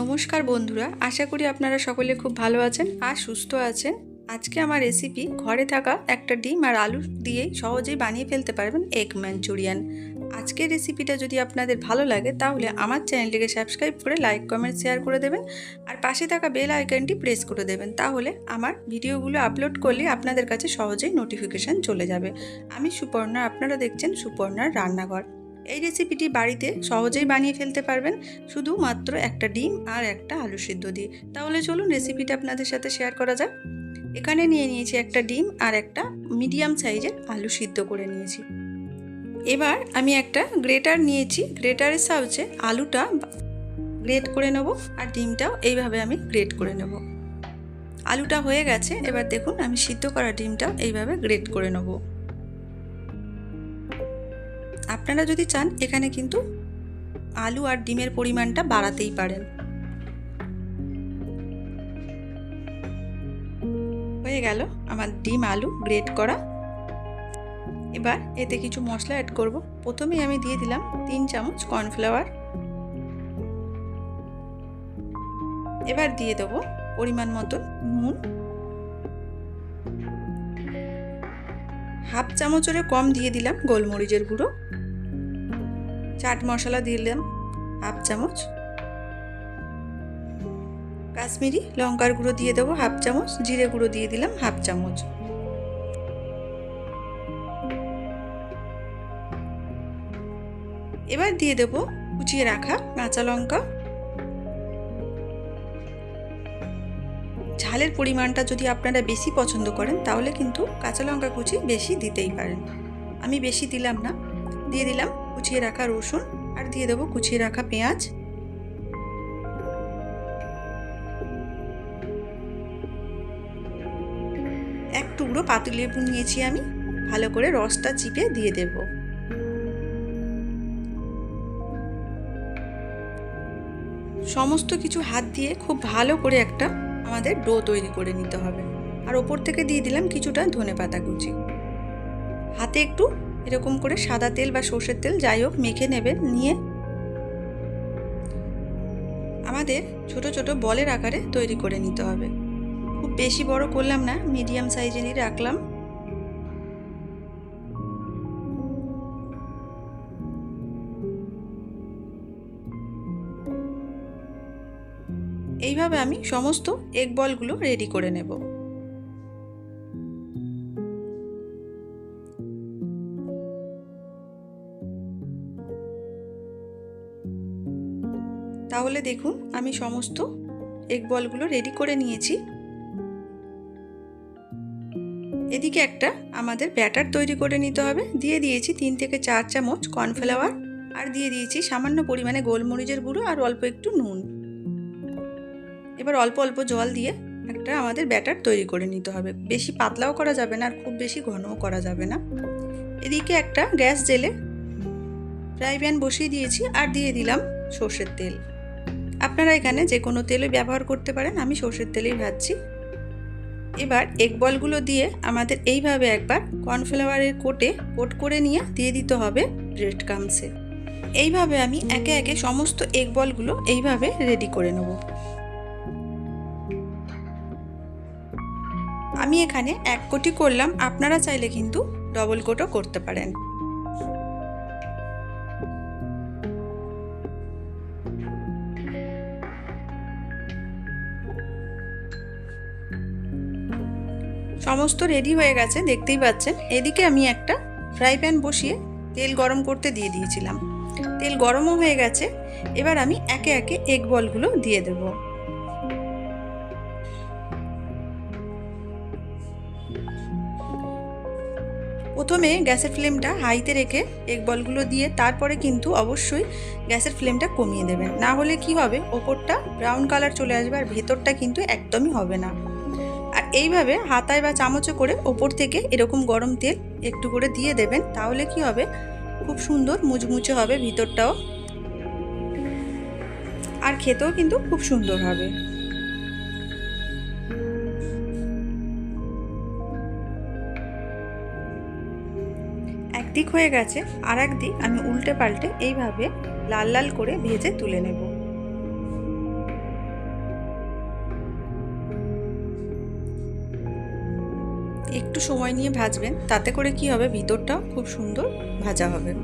নমস্কার বন্ধুরা, আশা করি আপনারা সকলে খুব ভালো আছেন আর সুস্থ আছেন। আজকে আমার রেসিপি ঘরে থাকা একটা ডিম আর আলু দিয়ে সহজেই বানিয়ে ফেলতে পারবেন এগ ম্যাঞ্চুরিয়ান আজকের রেসিপিটা যদি আপনাদের ভালো লাগে, তাহলে আমার চ্যানেলটিকে সাবস্ক্রাইব করে লাইক কমেন্ট শেয়ার করে দেবেন আর পাশে থাকা বেল আইকনটি প্রেস করে দেবেন। তাহলে আমার ভিডিওগুলো আপলোড করলে আপনাদের কাছে সহজেই নোটিফিকেশান চলে যাবে। আমি সুপর্ণা, আপনারা দেখছেন সুপর্ণার রান্নাঘর। এই রেসিপিটি বাড়িতে সহজেই বানিয়ে ফেলতে পারবেন। শুধুমাত্র একটা ডিম আর একটা আলু সিদ্ধ দিয়ে। তাহলে চলুন রেসিপিটা আপনাদের সাথে শেয়ার করা যাক। এখানে নিয়ে নিয়েছি একটা ডিম আর একটা মিডিয়াম সাইজের আলু সিদ্ধ করে নিয়েছি। এবার আমি একটা গ্রেটার নিয়েছি। গ্রেটারের সাহায্যে আলুটা গ্রেট করে নেব আর ডিমটাও এইভাবে আমি গ্রেট করে নেব। আলুটা হয়ে গেছে। এবার দেখুন, আমি সিদ্ধ করা ডিমটাও এইভাবে গ্রেট করে নেব। আপনারা যদি চান, এখানে কিন্তু আলু আর ডিমের পরিমাণটা বাড়াতেই পারেন। হয়ে গেল আমার ডিম আলু গ্রেট করা। এবার এতে কিছু মশলা অ্যাড করব। প্রথমেই আমি দিয়ে দিলাম তিন চামচ কর্নফ্লাওয়ার। এবার দিয়ে দেবো পরিমাণ মতো নুন। হাফ চামচেরও কম দিয়ে দিলাম গোলমরিচের গুঁড়ো। চাট মশলা দিলাম, হাফ চামচ। কাশ্মীরি লঙ্কার গুঁড়ো দিয়ে দেবো হাফ চামচ, জিরে গুঁড়ো দিয়ে দিলাম হাফ চামচ। এবার দিয়ে দেবো কুচিয়ে রাখা কাঁচা লঙ্কা। ঝালের পরিমাণটা যদি আপনারা বেশি পছন্দ করেন, তাহলে কিন্তু কাঁচা লঙ্কা কুচি বেশি দিতেই পারেন। আমি বেশি দিলাম না, দিয়ে দিলাম কুচিয়ে রাখা রসুন আর দিয়ে দেবো কুচিয়ে রাখা পেঁয়াজ। এক টুকরো পাতুলেবু নিয়েছি আমি, ভালো করে রসটা চিপে দিয়ে দেব। সমস্ত কিছু হাত দিয়ে খুব ভালো করে একটা আমাদের ডো তৈরি করে নিতে হবে। আর ওপর থেকে দিয়ে দিলাম কিছুটা ধনে পাতা কুচি। হাতে একটু এরকম করে সাদা তেল বা সর্ষের তেল যাই হোক মেখে নেবেন নিয়ে আমাদের ছোট ছোট বলের আকারে তৈরি করে নিতে হবে। খুব বেশি বড় করলাম না, মিডিয়াম সাইজেরই রাখলাম। এইভাবে আমি সমস্ত এগ বলগুলো রেডি করে নেব। তাহলে দেখুন, আমি সমস্ত এগ বলগুলো রেডি করে নিয়েছি। এদিকে একটা আমাদের ব্যাটার তৈরি করে নিতে হবে। দিয়ে দিয়েছি তিন থেকে চার চামচ কর্নফ্লাওয়ার আর দিয়ে দিয়েছি সামান্য পরিমাণে গোলমরিচের গুঁড়ো আর অল্প একটু নুন। এবার অল্প অল্প জল দিয়ে একটা আমাদের ব্যাটার তৈরি করে নিতে হবে। বেশি পাতলাও করা যাবে না আর খুব বেশি ঘনও করা যাবে না। এদিকে একটা গ্যাস জেলে ফ্রাই প্যান বসিয়ে দিয়েছি আর দিয়ে দিলাম সর্ষের তেল। আপনারা এখানে যে কোনো তেলই ব্যবহার করতে পারেন, আমি সর্ষের তেলেই ভাজছি। এবার এগ বলগুলো দিয়ে আমাদের এইভাবে একবার কর্নফ্লাওয়ারের কোটে কোট করে নিয়ে দিয়ে দিতে হবে ব্রেড কামসে এইভাবে আমি একে একে সমস্ত এগ বলগুলো এইভাবে রেডি করে নেব। আমি এখানে এক কোটি করলাম, আপনারা চাইলে কিন্তু ডবল কোটও করতে পারেন। সমস্ত রেডি হয়ে গেছে, দেখতেই পাচ্ছেন। এদিকে আমি একটা ফ্রাই প্যান বসিয়ে তেল গরম করতে দিয়ে দিয়েছিলাম। তেল গরমও হয়ে গেছে, এবার আমি একে একে এগ বলগুলো দিয়ে দেব। প্রথমে গ্যাসের ফ্লেমটা হাইতে রেখে এগ বলগুলো দিয়ে তারপরে কিন্তু অবশ্যই গ্যাসের ফ্লেমটা কমিয়ে দেবেন। না হলে কি হবে, ওপরটা ব্রাউন কালার চলে আসবে আর ভেতরটা কিন্তু একদমই হবে না। আর এইভাবে হাতায় বা চামচে করে ওপর থেকে এরকম গরম তেল একটু করে দিয়ে দেবেন, তাহলে কি হবে? খুব সুন্দর মুচমুচে হবে ভিতরটাও। আর খেতেও কিন্তু খুব সুন্দর হবে। একদিক হয়ে গেছে আর একদিক আমি উল্টে পাল্টে এইভাবে লাল লাল করে ভেজে তুলে নেব। একটু সময় নিয়ে ভাজবেন, তাতে করে কি হবে? ভিতরটাও খুব সুন্দর ভাজা হবে।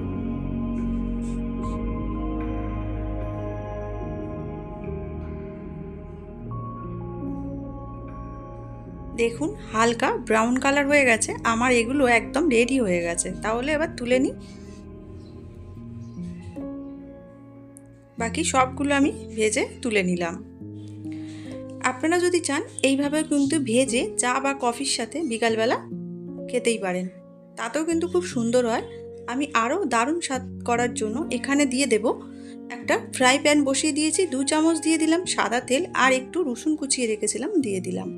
দেখুন, হালকা ব্রাউন কালার হয়ে গেছে। আমার এগুলো একদম রেডি হয়ে গেছে। তাহলে এবার তুলে নিই। বাকি সবগুলো আমি ভেজে তুলে নিলাম। আপনারা যদি চান এইভাবে কিন্তু ভেজে চা বা কফির সাথে বিকালবেলা খেতেই পারেন। তাতেও কিন্তু খুব সুন্দর হয়। আমি আরও দারুণ স্বাদ করার জন্য এখানে দিয়ে দেব একটা ফ্রাই প্যান বসিয়ে দিয়েছি, দু চামচ দিয়ে দিলাম সাদা তেল আর একটু রসুন কুচিয়ে রেখেছিলাম, দিয়ে দিলাম।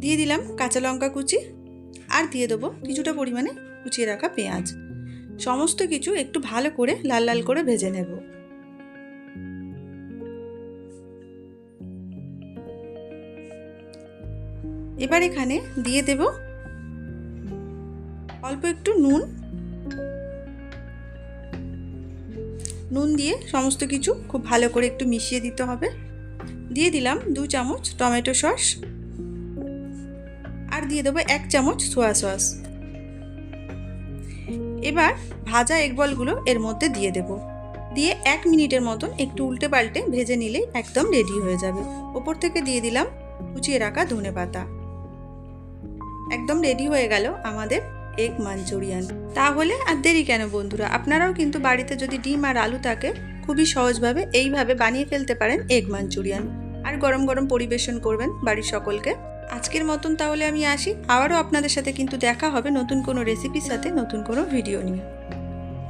দিয়ে দিলাম কাঁচা লঙ্কা কুচি আর দিয়ে দেবো কিছুটা পরিমাণে কুচিয়ে রাখা পেঁয়াজ। সমস্ত কিছু একটু ভালো করে লাল লাল করে ভেজে নেব। এবার এখানে দিয়ে দেব অল্প একটু নুন। নুন দিয়ে সমস্ত কিছু খুব ভালো করে একটু মিশিয়ে দিতে হবে। দিয়ে দিলাম দু চামচ টমেটো সস। আর দিয়ে দেবো এক চামচ সোয়া সস। এবার ভাজা এগ বলগুলো এর মধ্যে দিয়ে দেব। দিয়ে এক মিনিটের মতন একটু উল্টে পাল্টে ভেজে নিলেই একদম রেডি হয়ে যাবে। ওপর থেকে দিয়ে দিলাম কুচিয়ে রাখা ধনে পাতা একদম রেডি হয়ে গেল আমাদের এগ মাঞ্চুরিয়ান তাহলে আর দেরি কেন বন্ধুরা? আপনারাও কিন্তু বাড়িতে যদি ডিম আর আলু থাকে, খুবই সহজভাবে এইভাবে বানিয়ে ফেলতে পারেন এগ মাঞ্চুরিয়ান আর গরম গরম পরিবেশন করবেন বাড়ির সকলকে। আজকের মতন তাহলে আমি আসি। আবারও আপনাদের সাথে কিন্তু দেখা হবে নতুন কোনো রেসিপির সাথে, নতুন কোনো ভিডিও নিয়ে।